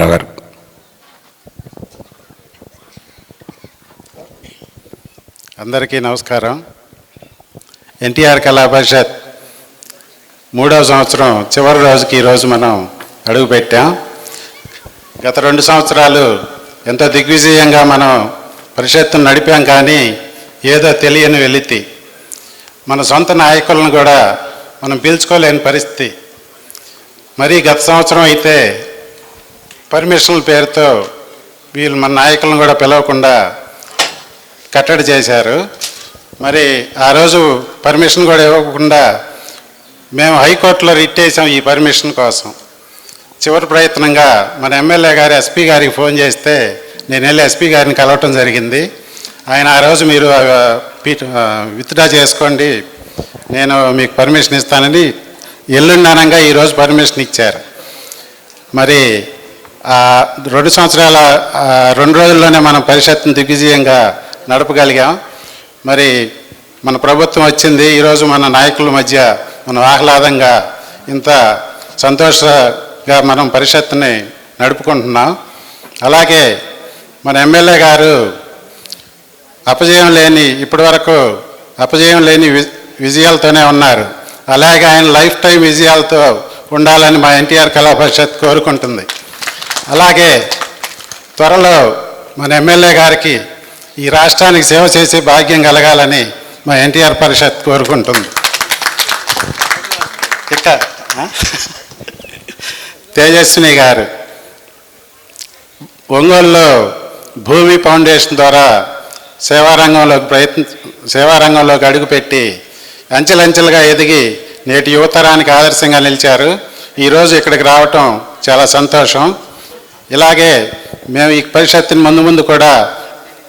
రావు గారు. అందరికీ నమస్కారం. ఎన్టీఆర్ కళా పరిషత్ మూడవ సంవత్సరం చివరి రోజుకి ఈరోజు మనం అడుగుపెట్టాం. గత రెండు సంవత్సరాలు ఎంతో దిగ్విజయంగా మనం పరిషత్తును నడిపాం కానీ ఏదో తెలియని వెలితి. మన సొంత నాయకులను కూడా మనం పీల్చుకోలేని పరిస్థితి. మరీ గత సంవత్సరం అయితే పర్మిషన్ల పేరుతో వీళ్ళు మన నాయకులను కూడా పిలవకుండా కట్టడి చేశారు. మరి ఆ రోజు పర్మిషన్ కూడా ఇవ్వకుండా మేము హైకోర్టులో రిట్ వేసాం ఈ పర్మిషన్ కోసం. చివరి ప్రయత్నంగా మన ఎమ్మెల్యే గారు ఎస్పీ గారికి ఫోన్ చేస్తే నేను వెళ్ళి ఎస్పీ గారిని కలవటం జరిగింది. ఆయన ఆ రోజు మీరు విత్డ్రా చేసుకోండి నేను మీకు పర్మిషన్ ఇస్తానని ఎల్లుండనంగా ఈరోజు పర్మిషన్ ఇచ్చారు. మరి రెండు సంవత్సరాల రెండు రోజుల్లోనే మనం పరిషత్ను దిగ్విజయంగా నడపగలిగాం. మరి మన ప్రభుత్వం వచ్చింది ఈరోజు మన నాయకుల మధ్య మనం ఆహ్లాదంగా ఇంత సంతోషంగా మనం పరిషత్తుని నడుపుకుంటున్నాం. అలాగే మన ఎమ్మెల్యే గారు అపజయం లేని ఇప్పటివరకు అపజయం లేని విజయాలతోనే ఉన్నారు. అలాగే ఆయన లైఫ్ టైం విజయాలతో ఉండాలని మా ఎన్టీఆర్ కళా పరిషత్ కోరుకుంటుంది. అలాగే త్వరలో మన ఎమ్మెల్యే గారికి ఈ రాష్ట్రానికి సేవ చేసే భాగ్యం కలగాలని మా ఎన్టీఆర్ పరిషత్ కోరుకుంటుంది. ఇక తేజస్విని గారు ఒంగోలులో భూమి ఫౌండేషన్ ద్వారా సేవారంగంలోకి ప్రయత్న సేవారంగంలోకి అడుగుపెట్టి అంచెలంచెలుగా ఎదిగి నేటి యువతరానికి ఆదర్శంగా నిలిచారు. ఈరోజు ఇక్కడికి రావటం చాలా సంతోషం. ఇలాగే మేము ఈ పరిషత్తుని ముందు ముందు కూడా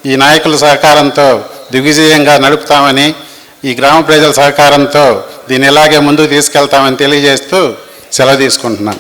ఈ నాయకుల సహకారంతో దిగ్విజయంగా నడుపుతామని ఈ గ్రామ ప్రజల సహకారంతో దీన్ని ఇలాగే ముందుకు తీసుకెళ్తామని తెలియజేస్తూ సెలవు తీసుకుంటున్నాను.